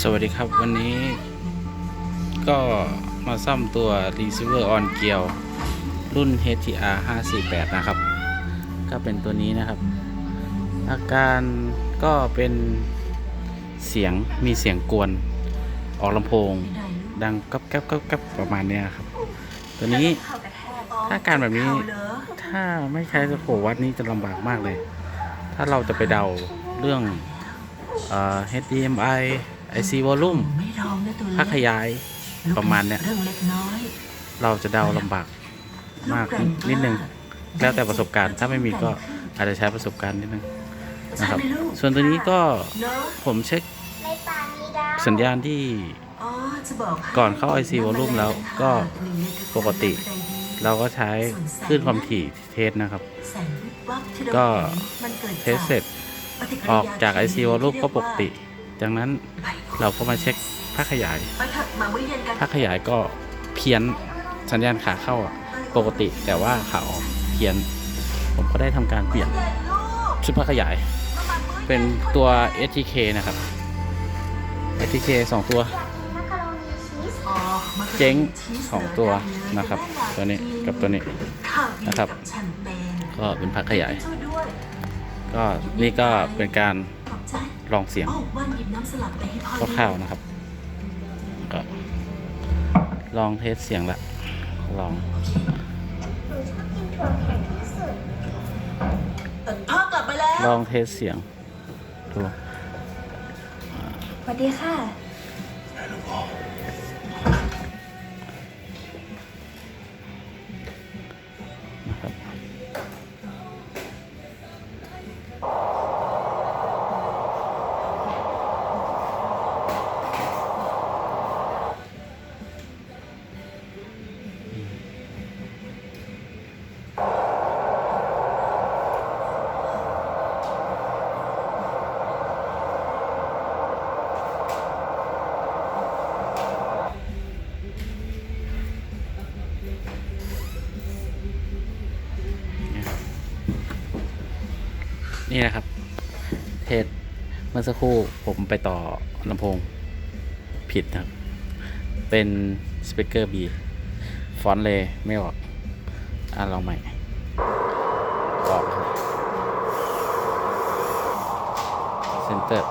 สวัสดีครับวันนี้ก็มาซ่อมตัว receiver on gear รุ่น HTR 548 นะครับ ก็เป็นตัวนี้นะครับ อาการก็เป็นเสียงมีเสียงกวน ออกลำโพง ดังก๊อบแก๊บก๊อบแก๊บประมาณเนี้ยครับ ตัวนี้ถ้าการแบบนี้ถ้าไม่ใช้สโควัดนี้จะลำบากมากเลย ถ้าเราจะไปเดาเรื่องเอ่อ HDMI ไม่ร้องนะตัวเล็กภาคขยายประมาณเนี้ยเรื่องเล็กน้อยเราจะเดาลำบากมากนิดนึง แล้วแต่ประสบการณ์ ถ้าไม่มีก็อาจจะใช้ประสบการณ์นิดนึงนะครับใช่ไหมลูกส่วนตัวนี้ก็เนอะผมเช็คในป่ามีดาวสัญญาณที่อ๋อจะบอกให้ก่อนเข้า IC volume แล้วก็ปกติ เราก็ใช้คลื่นความถี่เทสนะครับแสงวิบวับที่เราก็เห็นมันกิดเทสเสร็จปฏิริยออกจาก IC เคมี volume ก็ปกติที่ จากนั้นเรียกว่าเราก็มาเช็คภาคขยายไปเถอะมามื้อเย็นกันภาคขยายก็เพี้ยนสัญญาณขาเข้าอะปกติแต่ว่าขาออกเพี้ยน ผมก็ได้ทำการเปลี่ยนเย็นลูกชุดภาคขยายมามามื้อย็เป็นตัว STK นะครับ STK สองตัวมักกะโรนีชีสอ๋อมันก็เจ๊งชีสสองตัวเหลือได้เลยนะครับจะตัวได้นี้อยากับตัวนี้ข้าวดีนะครับกัแชมเปญก็เป็นภาคขยายช่วยด้วยก็นี่ก็เป็นการขอบใจ ลองเสียงโอ้วันหยิบน้ำสลัดไปให้พ่อคร่าวๆนะครับ ก็ ลองเทสเสียงละ ลองหนูชอบกินถั่วแข็งที่สุดเอ่อพ่อกลับไปแล้ว ลองเทสเสียงดูสวัสดีค่ะ นี่นะครับ เทสเมื่อสักครู่ผมไปต่อลำโพงผิดนะครับ เป็นสเปกเกอร์บีฟอนต์เลยไม่ออก อะลองใหม่ออกเซนเตอร์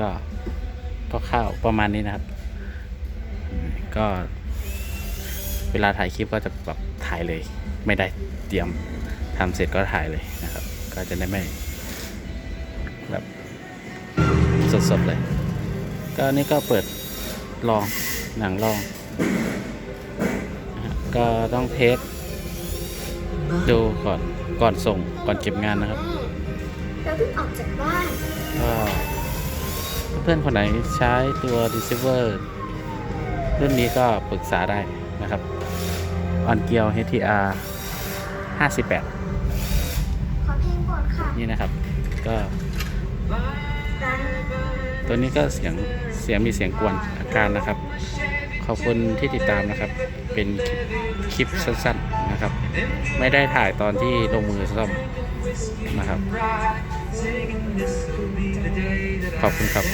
ก็ก็ข้าวประมาณนี้นะครับ ก็ เวลาถ่ายคลิปก็จะแบบถ่ายเลย ไม่ได้เตรียมทำเสร็จก็ถ่ายเลยนะครับ ก็จะได้ไม่แบบสดๆเลย ก็นี่ก็เปิดลองหนังลองนะฮะก็ต้องเทสดูก่อนก่อนส่งก่อนเก็บงานนะครับเราเพิ่งออกจากบ้านก็เพื่อนคนไหนใช้ตัว receiver รุ่นนี้ก็ปรึกษาได้นะครับ on g e a r HTR 58 ขอเพลงโปรดค่ะ นี่นะครับ ก็ ตัวนี้ก็เสียงเสียงมีเสียงกวนอาการนะครับ ขอบคุณที่ติดตามนะครับ เป็นคลิปสั้นๆนะครับ ไม่ได้ถ่ายตอนที่ลงมือซ่อมนะครับ ขอบคุณครับ